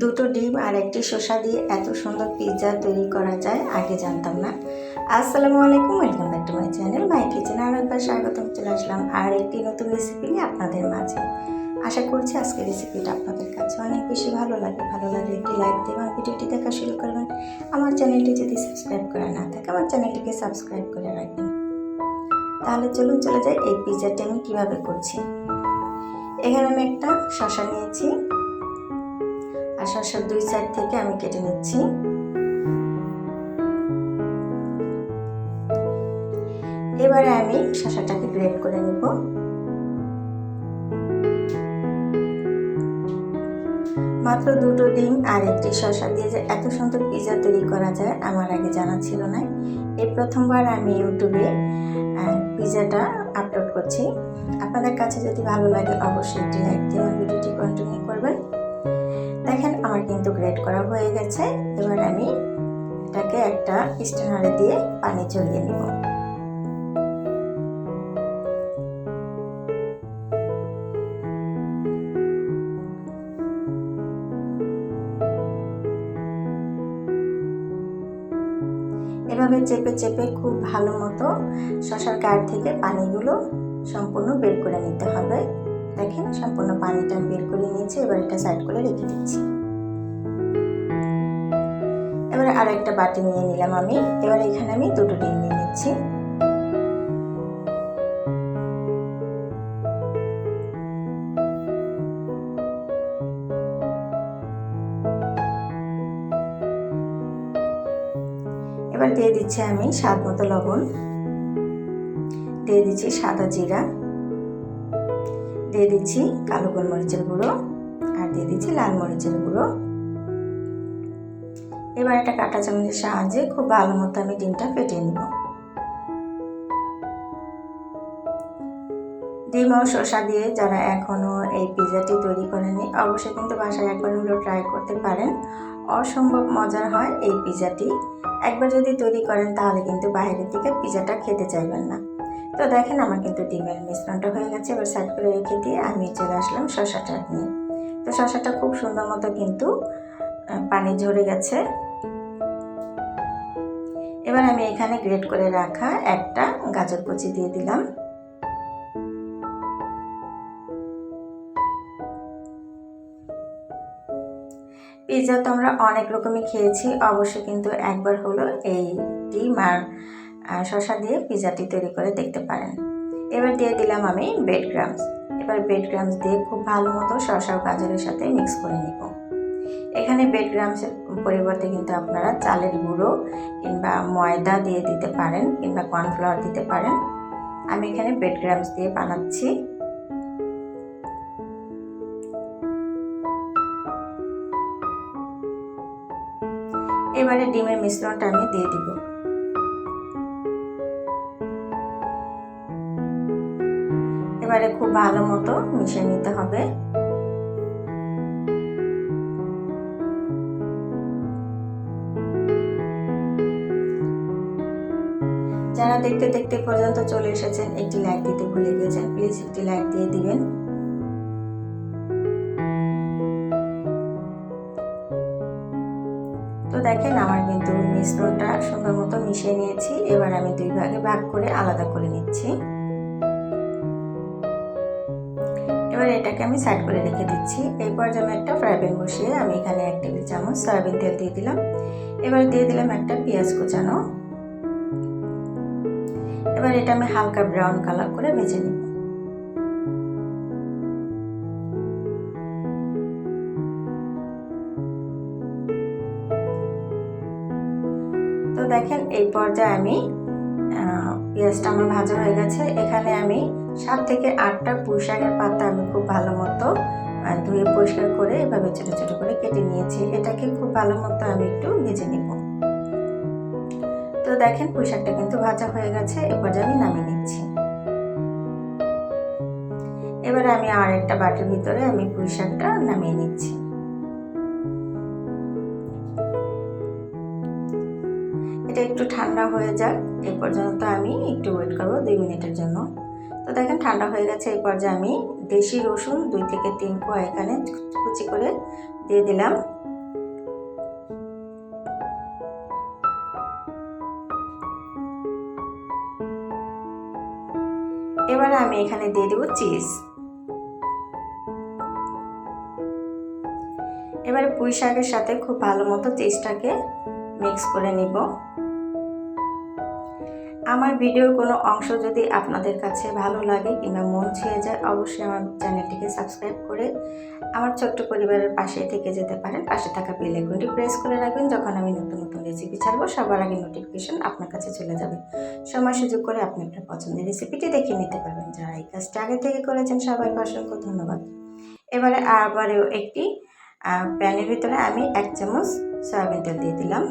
দুটো ডিম আর একটি শসা দিয়ে এত সুন্দর পিৎজা তৈরি করা যায়, আগে জানতাম না। আসসালামু আলাইকুম welcome back to my channel my kitchen আর একবার স্বাগতম, চলে আসলাম আর একটি নতুন রেসিপি নিয়ে আপনাদের মাঝে। আশা করছি আজকের রেসিপিটা আপনাদের কাছে অনেক বেশি ভালো লাগে। ভালো লাগলে একটি লাইক দেবেন ভিডিওটি দেখা শুরু করবেন। আমার চ্যানেলটি যদি সাবস্ক্রাইব করা না থাকে, আমার চ্যানেলটিকে সাবস্ক্রাইব করে রাখবেন। তাহলে চলুন চলে যাই এই পিৎজাটি আমি কীভাবে করছি। এখানে আমি একটা শসা নিয়েছি। শসার দুই সাইড থেকে আমি কেটে নিচ্ছি। এবারে আমি শসাটাকে গ্রেড করে নিব। মাত্র দুটো ডিম আর একটি শসা দিয়ে যে এত সুন্দর পিৎজা তৈরি করা যায়, আমার আগে জানা ছিল না। এই প্রথমবার আমি ইউটিউবে পিৎজাটা আপলোড করছি। আপনাদের কাছে যদি ভালো লাগে, অবশ্যই একটি লাইক দিয়ে আমার কিন্তু গ্রেড করা হয়ে গেছে। এবার আমি এটাকে একটা স্টেনারে দিয়ে পানি ঝরিয়ে নেব। এভাবে চেপে চেপে খুব ভালো মতো শশার গায়ের থেকে পানিগুলো সম্পূর্ণ বের করে নিতে হবে। দেখেন, সম্পূর্ণ পানিটা বের করে নিয়েছি। এবার এটা সাইড করে রেখে দিচ্ছি। এবার আর একটা বাটি নিয়ে নিলাম আমি। এবার এখানে আমি দুটো ডিম নিয়ে নিচ্ছি। এবার দিয়ে দিচ্ছি আমি স্বাদ মতো লবণ। দিয়ে দিচ্ছি সাদা জিরা। দিয়ে দিচ্ছি কালো গোলমরিচের গুঁড়ো। আর দিয়ে দিচ্ছি লাল মরিচের গুঁড়ো। এবার একটা কাঁটা চামচের সাহায্যে খুব ভালো মতো আমি ডিমটা ফেটে নিব। ডিম ও শসা দিয়ে যারা এখনও এই পিৎজাটি তৈরি করেনি অবশ্যই কিন্তু বাসায় একবার হলেও ট্রাই করতে পারেন। অসম্ভব মজার হয় এই পিৎজাটি একবার যদি তৈরি করেন তাহলে কিন্তু বাইরের থেকে পিৎজাটা খেতে চাইবেন না। তো দেখেন আমার কিন্তু ডিমের মিশ্রণটা হয়ে গেছে, এবার সাইড করে রেখে দিয়ে আমি চলে আসলাম শশাটা নিয়ে। তো শশাটা খুব সুন্দর মতো কিন্তু পানি ঝরে গেছে। এবার আমি এখানে গ্রেট করে রাখা একটা গাজর কুচি দিয়ে দিলাম। পিৎজা তো আমরা অনেক রকমই খেয়েছি, অবশ্যই কিন্তু একবার হলো এই ডিম আর শশা দিয়ে পিৎজাটি তৈরি করে দেখতে পারেন। এবার দিয়ে দিলাম আমি ব্রেড গ্রামস এবার ব্রেড গ্রামস দিয়ে খুব ভালো মতো ও গাজরের সাথে মিক্স করে নিব। এখানে ব্রেড গ্রামসের পরিবর্তে কিন্তু আপনারা চালের গুঁড়ো কিংবা ময়দা দিয়ে দিতে পারেন কিংবা কর্নফ্লাওয়ার দিতে পারেন। আমি এখানে ব্রেড গ্রামস দিয়ে বানাচ্ছি। এবারে ডিমের মিশ্রণটা আমি দিয়ে দিব। এবারে খুব ভালো মতো মিশিয়ে নিতে হবে। দেখতে দেখতে পর্যন্ত চলে এসেছেন একটি লাইক দিতে ভুলে গেছেন। প্লিজ একটি লাইক দিয়ে দিবেন। তো দেখেন, আমার কিন্তু মিশ্রণটা সুন্দর মতো মিশিয়ে নিয়েছি। এবার আমি দুই ভাগে ভাগ করে আলাদা করে নিচ্ছি। এবার এটাকে আমি সাইড করে রেখে দিচ্ছি। এই পর্যায়ে একটা ফ্রাই প্যান বসিয়ে আমি এখানে এক টেবিল চামচ সয়াবিন তেল দিয়ে দিলাম। এবার দিয়ে দিলাম একটা পেঁয়াজ কুচানো। এবার এটা আমি হালকা ব্রাউন কালার করে ভেজে নিব। তো দেখেন এই পর্যায়ে আমি পেঁয়াজটা আমার ভাজা হয়ে গেছে। এখানে আমি সাত থেকে আটটা পুঁই শাকের পাতা আমি খুব ভালো মতো ধুয়ে পরিষ্কার করে এভাবে ছোটো ছোটো করে কেটে নিয়েছি। এটাকে খুব ভালো মতো আমি একটু ভেজে নিব। তো দেখেন পুঁই শাকটা কিন্তু ভাজা হয়ে গেছে, এ পর্যায়ে আমি নামিয়ে নিচ্ছি। এবারে আমি আর একটা বাটির ভিতরে আমি পুঁই শাকটা নামিয়ে নিচ্ছি। এটা একটু ঠান্ডা হয়ে যাক এই পর্যন্ত আমি একটু ওয়েট করব দুই মিনিটের জন্য। তো দেখেন ঠান্ডা হয়ে গেছে এই পর্যায়ে আমি দেশি রসুন দুই থেকে তিন কোয়া এখানে কুচি করে দিয়ে দিলাম। আমি এখানে দিয়ে দেবো চিজ। এবারে পুঁই শাকের সাথে খুব ভালো মতো চিজটাকে মিক্স করে নিব। আমার ভিডিওর কোনো অংশ যদি আপনাদের কাছে ভালো লাগে কিংবা মন ছুঁয়ে যায়, অবশ্যই আমার চ্যানেলটিকে সাবস্ক্রাইব করে আমার ছোট্ট পরিবারের পাশে থেকে যেতে পারেন। পাশে থাকা বেল আইকনটি প্রেস করে রাখবেন যখন আমি নতুন নতুন রেসিপি ছাড়বো। সবার আগে নোটিফিকেশন আপনার কাছে চলে যাবে। সময় সুযোগ করে আপনি আপনার পছন্দের রেসিপিটি দেখে নিতে পারবেন। যারা এই কাজটা আগে থেকে করেছেন, সবাইকে অসংখ্য ধন্যবাদ। এবারে আবারও একটি প্যানের ভিতরে আমি এক চামচ সয়াবিন তেল দিয়ে দিলাম।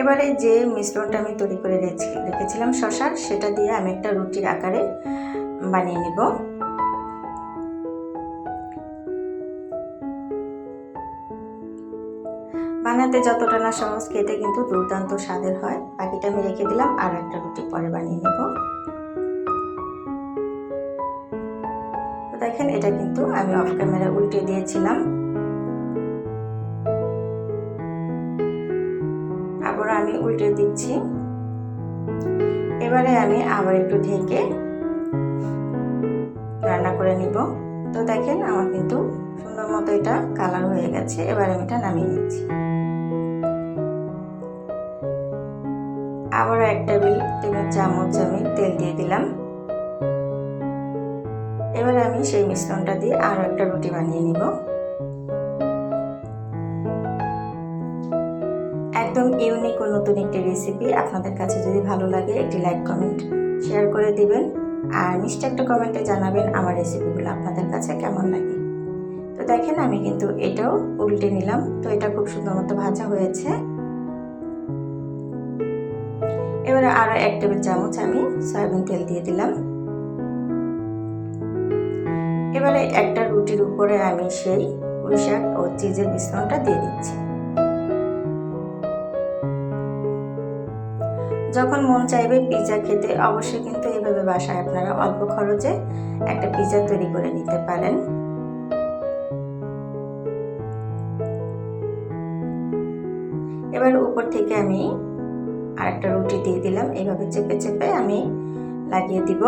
এবারে যে মিশ্রণটা আমি তৈরি করে রেখেছিলাম শশার সেটা দিয়ে আমি একটা রুটির আকারে বানিয়ে নিব। বানাতে যতটা না সহজ, খেতে কিন্তু দুর্দান্ত স্বাদের হয়। বাকিটা আমি রেখে দিলাম, আর একটা রুটি পরে বানিয়ে নেব। দেখেন, এটা কিন্তু আমি অফ ক্যামেরা উল্টে দিয়েছিলাম। উল্টে দিচ্ছি। এবারে আমি আবার একটু ঢেকে রান্না করে নিব। তো দেখেন আমার কিন্তু সুন্দর মতো এটা কালার হয়ে গেছে। এবার আমি এটা নামিয়ে নিচ্ছি। আবারও এক টেবিল টেবিল চামচ আমি তেল দিয়ে দিলাম। এবারে আমি সেই মিশ্রণটা দিয়ে আরও একটা রুটি বানিয়ে নিব। একদম ইউনিক ও নতুন একটি রেসিপি আপনাদের কাছে যদি ভালো লাগে, একটি লাইক কমেন্ট শেয়ার করে দিবেন। আর মিষ্টি একটা কমেন্টে জানাবেন আমার রেসিপিগুলো আপনাদের কাছে কেমন লাগে। তো দেখেন, আমি কিন্তু এটাও উল্টে নিলাম। তো এটা খুব সুন্দর মতো ভাজা হয়েছে। এবারে আরও এক টেবিল চামচ আমি সয়াবিন তেল দিয়ে দিলাম। এবারে একটা রুটির উপরে আমি সেই পুঁই শাক ও চিজের মিশ্রণটা দিয়ে দিচ্ছি। যখন মন চাইবে পিৎজা খেতে, অবশ্যই কিন্তু এইভাবে বাসায় আপনারা অল্প খরচে একটা পিৎজা তৈরি করে নিতে পারেন। এবার উপর থেকে আমি আরেকটা রুটি দিয়ে দিলাম। এইভাবে চেপে চেপে আমি লাগিয়ে দিব।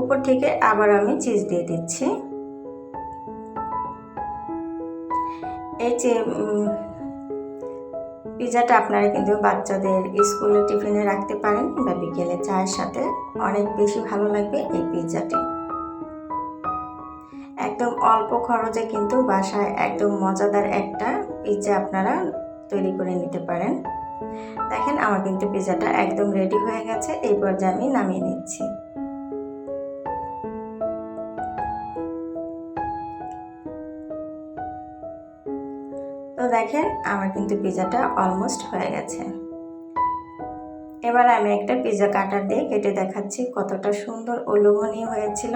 উপর থেকে আবার আমি চিজ দিয়ে দিচ্ছি। এই যে পিজাটা আপনারা কিন্তু বাচ্চাদের স্কুলে টিফিনে রাখতে পারেন বা বিকেলে চায়ের সাথে। অনেক বেশি ভালো লাগবে এই পিৎজাটি একদম অল্প খরচে কিন্তু বাসায় একদম মজাদার একটা পিৎজা আপনারা তৈরি করে নিতে পারেন। দেখেন, আমার কিন্তু পিৎজাটা একদম রেডি হয়ে গেছে। এই পর্যায়ে আমি নামিয়ে নিচ্ছি। দেখেন, আমার কিন্তু পিজাটা অলমোস্ট হয়ে গেছে। এবার আমি একটা পিজা কাটার দিয়ে কেটে দেখাচ্ছি কতটা সুন্দর ও লোভনীয় হয়েছিল।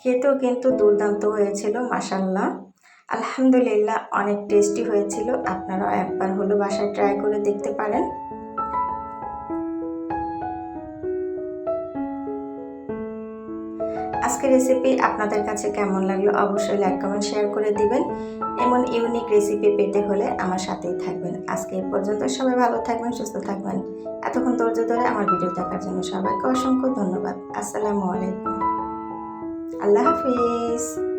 খেতেও কিন্তু দুর্দান্ত হয়েছিল মাসাল্লাহ আলহামদুলিল্লাহ, অনেক টেস্টি হয়েছিল। আপনারাও একবার হলো বাসায় ট্রাই করে দেখতে পারেন। আজকের রেসিপি আপনাদের কাছে কেমন লাগল অবশ্যই লাইক কমেন্ট শেয়ার করে দিবেন। এমন ইউনিক রেসিপি পেতে হলে আমার সাথেই থাকবেন। আজকে এ পর্যন্ত সবাই ভালো থাকবেন, সুস্থ থাকবেন। এতক্ষণ ধৈর্য ধরে আমার ভিডিও দেখার জন্য সবাইকে অসংখ্য ধন্যবাদ। আসসালামু আলাইকুম। আল্লাহ হাফিজ।